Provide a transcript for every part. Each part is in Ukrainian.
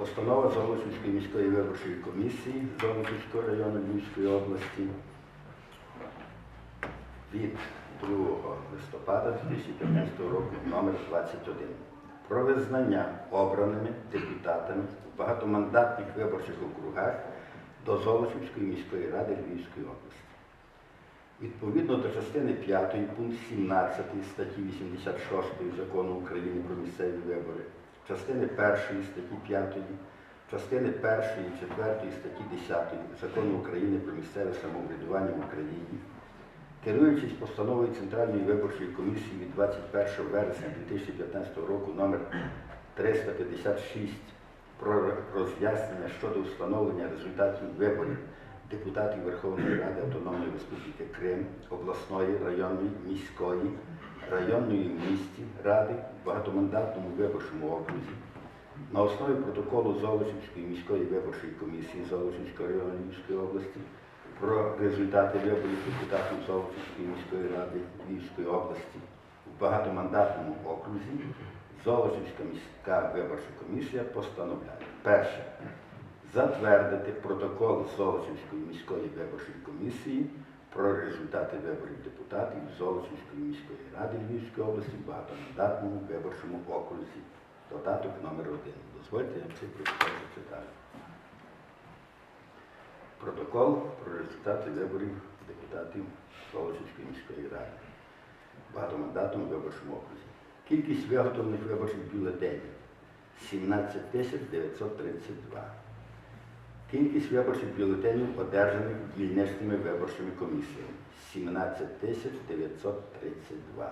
Постанова Золочівської міської виборчої комісії Золочівського району Львівської області від 2 листопада 2015 року номер 21 про визнання обраними депутатами в багатомандатних виборчих округах до Золочівської міської ради Львівської області. Відповідно до частини 5 пункт 17 статті 86 Закону України про місцеві вибори, частини 1 статті 5, частини 1 і 4 статті 10 Закону України про місцеве самоврядування в Україні, керуючись постановою Центральної виборчої комісії від 21 вересня 2015 року номер 356 про роз'яснення щодо встановлення результатів виборів депутатів Верховної Ради Автономної Республіки Крим, обласної, районної, міської, районної місті Ради в багатомандатному виборчому окрузі на основі протоколу Золочівської міської виборчої комісії Золочівського району Львівської області про результати виборів депутатів Золочівської міської ради Львівської області в багатомандатному окрузі Золочівська міська виборча комісія постановляє. Перше. Затвердити протокол Золочівської міської виборчої комісії про результати виборів депутатів Золочівської міської ради Львівської області в багатомандатному виборчому окрузі. Додаток номер 1 Дозвольте, я цей протокол зачитаю. Протокол про результати виборів депутатів Золочівської міської ради багатомандатному виборчому окрузі. Кількість виготовлених виборчих бюлетенів 17 тисяч 932. Кількість виборчих бюлетенів одержаних дільничними виборчими комісіями 17 932.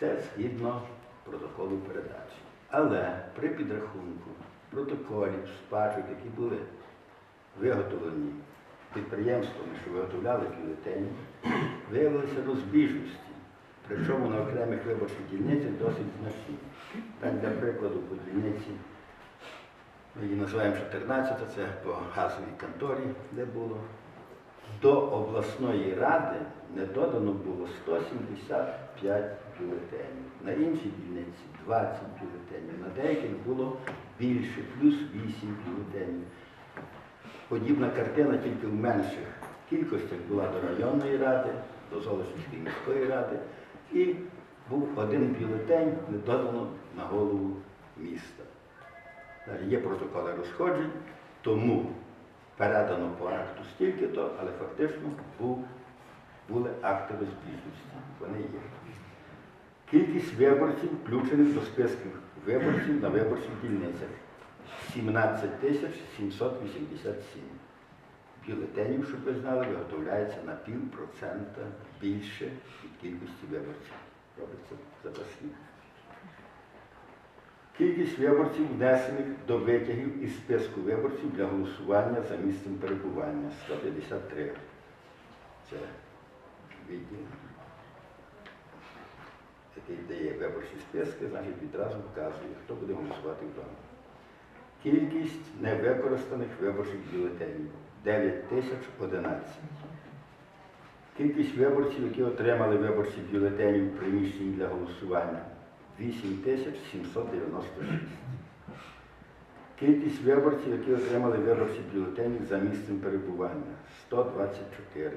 Це згідно протоколу передачі. Але при підрахунку протоколів, спачок, які були виготовлені підприємствами, що виготовляли бюлетені, виявилися розбіжності. Причому на окремих виборчих дільницях досить значні. Так, для прикладу, по дільниці, її називаємо 14, це по газовій конторі, де було. До обласної ради не додано було 175 бюлетенів. На іншій дільниці 20 бюлетенів. На деяких було більше, плюс 8 бюлетенів. Подібна картина тільки в менших кількостях була до районної ради, до Золочівської міської ради. І був один бюлетень, не додано на голову міста. Є протоколи розходжень, тому передано по акту стільки-то, але фактично був, були акти розбіжності. Вони є. Кількість виборців, включених до списків виборців на виборчих дільницях 17 тисяч 787. Бюлетенів, щоб ви знали, виготовляється на пів процента більше від кількості виборців. Робиться запасні. Кількість виборців, внесених до витягів із списку виборців для голосування за місцем перебування 153. Це відділ, який дає виборчі списки, значить відразу вказує, хто буде голосувати вдома. Кількість невикористаних виборчих бюлетенів 9 тисяч 11. Кількість виборців, які отримали виборчі бюлетені в приміщенні для голосування 8 тисяч 796. Кількість виборців, які отримали виборчі бюлетені за місцем перебування 124.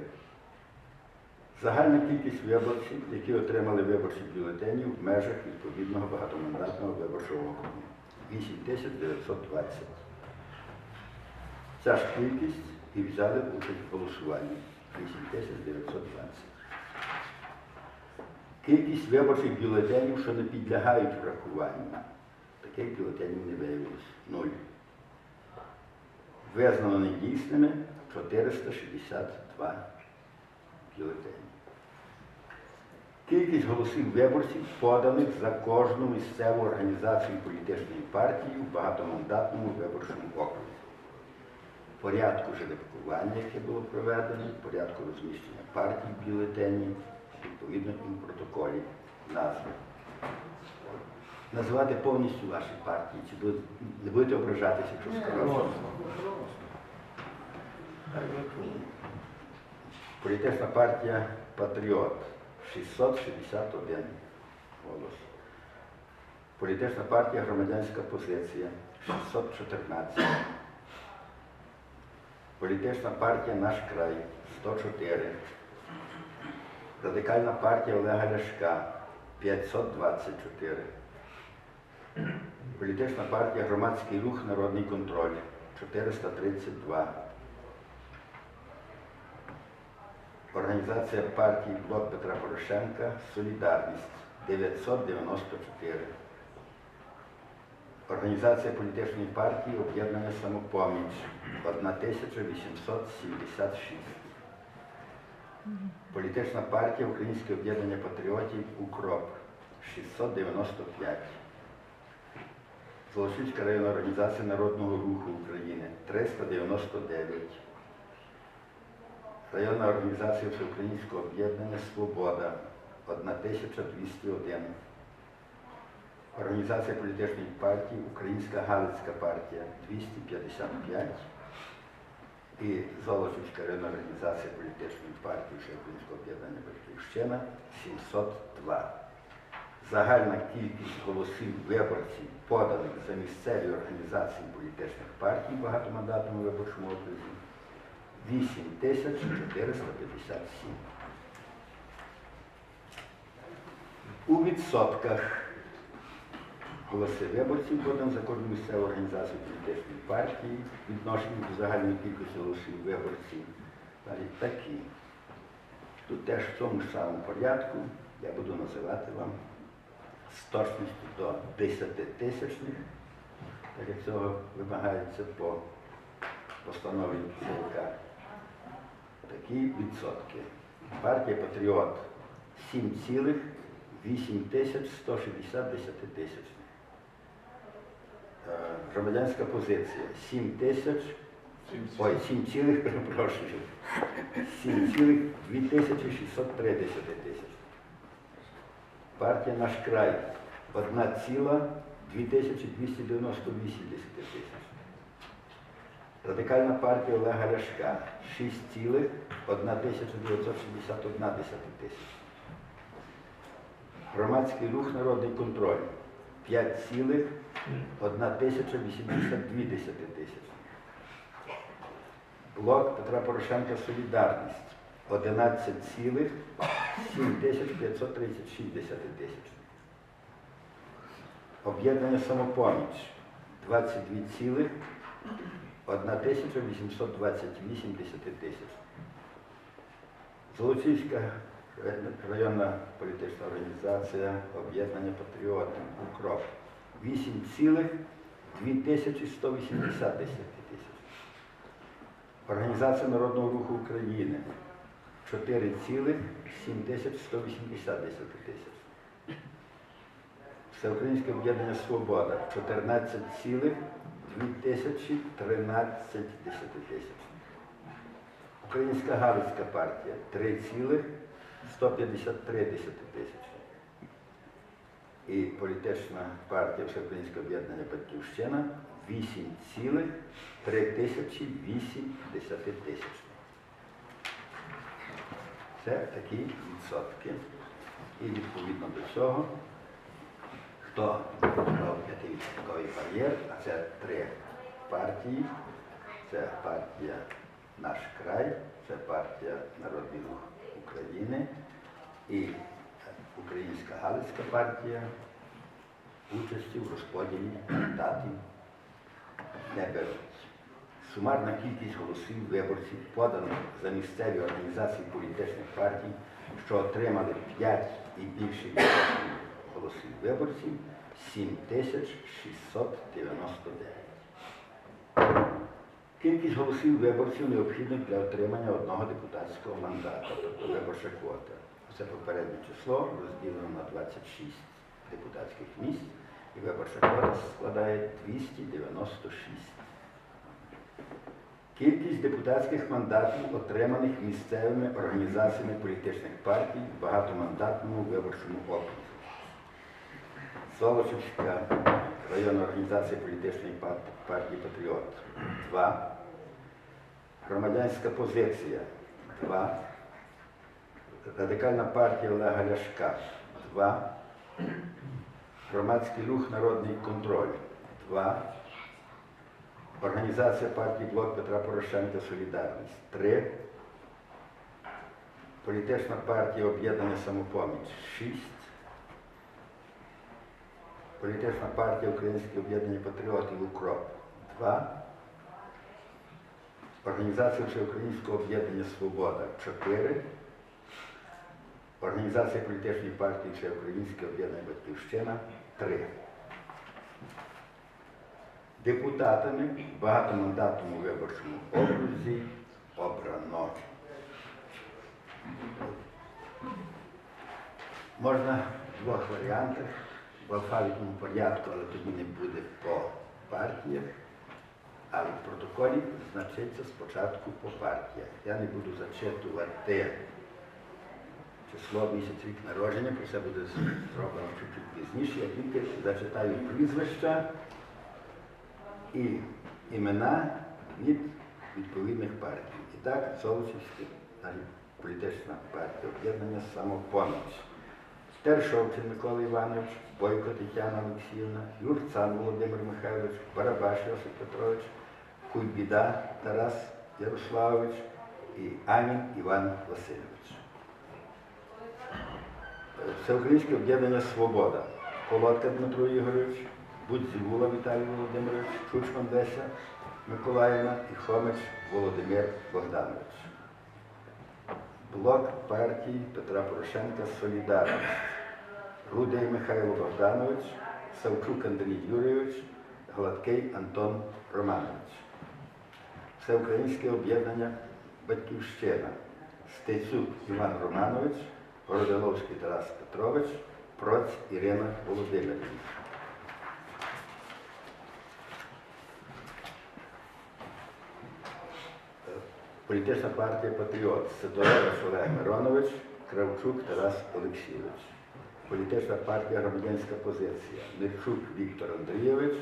Загальна кількість виборців, які отримали виборчі бюлетені в межах відповідного багатомандатного виборчого округу 8920. Ця ж кількість і взяли участь в голосуванні 8920. Кількість виборчих бюлетенів, що не підлягають врахуванню. Таких бюлетенів не виявилось. Нуль. Визнано недійсними 462 бюлетені. Кількість голосів виборців, поданих за кожну місцеву організацію політичної партії в багатомандатному виборчому окрузі. Порядку жеребкування, яке було проведено, порядку розміщення партій в бюлетені, відповідно і в протоколі назви. Називати повністю ваші партії, чи будете- не будете ображатися, якщо скажу. Ну, Політична партія Патріот 661 голос. Політична партія Громадянська позиція 614. Політична партія Наш край 104. Радикальна партія Олега Ляшка 524. Політична партія Громадський рух Народний контроль 432. Організація партії Блок Петра Порошенка Солідарність 994. Організація політичної партії Об'єднання самопоміч 1876. Політична партія Українське об'єднання патріотів Укроп 695. Золочівська районна організація Народного руху України 399. Районна організація Всеукраїнського об'єднання Свобода 1201. Організація політичної партії Українська Галицька партія 255 і Золочівська районна організація політичної партії Всеукраїнського об'єднання Батьківщина 702. Загальна кількість голосів виборців, поданих за місцеві організації політичних партій в багатомандатному виборчому окрузі 8457. У відсотках голоси виборців подані за кожну місцеву організацію політичної партії відношення до загальної кількості голосів виборців навіть такі. Тут теж в цьому ж самому порядку я буду називати вам з точністю до 10 тисячних, так як цього вимагається по постанові ЦВК. Такі відсотки. Партія Патріот 7,8 тисяч 160 десятитисячних. Е, Громадянська позиція 7 тисяч, ой, 7 цілих, перепрошую, 7 цілих 2 тисячі 603 десятитисячних. Партія Наш край 1 ціла 2298 десятитисяч. Радикальна партія Олега Ляшка 6,1961 тисяч. Громадський рух Народний контроль 5,1082 тисяч. Блок Петра Порошенка Солідарність 11,7536 тисяч. Об'єднання самопоміч 22,1828 тисяч. Золочівська районна політична організація Об'єднання патріотів Укроп 8,2180 тисяч. Організація Народного руху України 4,7180 тисяч. Всеукраїнське об'єднання Свобода 14,2013 тисяч. Українська Галицька партія 3,153 тисяч. І політична партія Всеукраїнське об'єднання Батьківщина 8,3008 тисяч. Це такі відсотки. І відповідно до цього, хто обрав п'ятивідсотковий бар'єр, а це три партії, це партія Наш край, це партія Народний рух України і Українська Галицька партія участі в розподілі мандатів не беруть. Сумарна кількість голосів виборців, поданих за місцеві організації політичних партій, що отримали 5 і більше голосів виборців 7699. Кількість голосів виборців необхідна для отримання одного депутатського мандата, тобто виборча квота. Це попереднє число розділено на 26 депутатських місць, і виборча квота складає 296. Кількість депутатських мандатів, отриманих місцевими організаціями політичних партій в багатомандатному виборчому окрузі. Золочівська районна організація політичної партії Патріот 2. Громадянська позиція 2. Радикальна партія Олега Ляшка 2. Громадський рух Народний контроль. Два. Організація партії Блок Петра Порошенка Солідарність. Три. Політична партія Об'єднання Самопоміч. Шість. Політична партія Українське об'єднання патріотів Укроп. Два. Організація Всеукраїнського об'єднання Свобода 4. Організація політичної партії Всеукраїнське об'єднання Батьківщина 3. Депутатами в багатомандатному виборчому окрузі обрано. Можна в двох варіантах, в алфавітному порядку, але тоді не буде по партіях. Але в протоколі значиться спочатку по партіях. Я не буду зачитувати число місяць рік народження, про це буде зроблено чуть-чуть пізніше. Я тільки зачитаю прізвища і імена від відповідних партій. І так, Золочівська політична партія об'єднання самопоміч. Тершовчин Микола Іванович, Бойко Тетяна Олексіївна, Юрцан Володимир Михайлович, Барабаш Йосип Петрович, Куйбіда Тарас Ярославович і Анін Іван Васильович. Всеукраїнське об'єднання Свобода. Колодка Дмитро Ігорович, Будзівула Віталій Володимирович, Чучман Деся Миколаївна і Хомич Володимир Богданович. Блок партії Петра Порошенка Солідарність. Рудий Михайло Богданович, Савчук Андрій Юрійович, Гладкий Антон Романович. Всеукраїнське об'єднання Батьківщина. Стецюк Іван Романович, Городиловський Тарас Петрович, Проць Ірина Володимирівна. Політична партія Патріот Сидорович Олег Миронович, Кравчук Тарас Олексійович. Політична партія Громадянська позиція Нирчук Віктор Андрійович,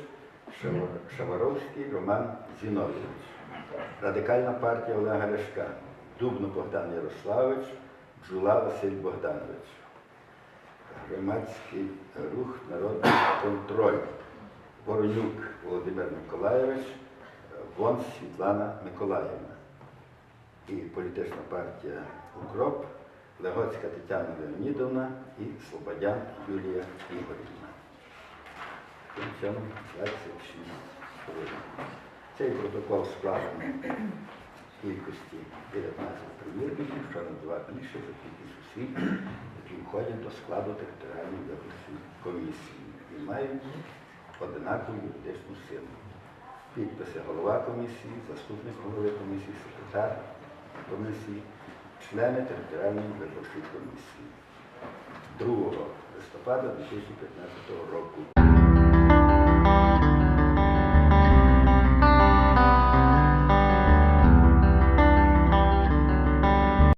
Шава- Шаваровський Роман Зіновійович. Радикальна партія Олега Ляшка Дубно Богдан Ярославович, Джула Василь Богданович. Громадський рух Народний контроль Воронюк Володимир Миколайович, Вонс Світлана Миколаївна і політична партія Укроп, Легоцька Тетяна Леонідовна і Слободян Юлія Ігорівна. Тим чином 26 хвилин. Цей протокол складений кількості 19 примірників, що на два більше за кількість осіб, які входять до складу територіальної виборчої комісії і мають одинакову юридичну силу. Підписи голова комісії, заступник голови комісії, секретар комісії, члени територіальної виборчої комісії 2 листопада 2015 року.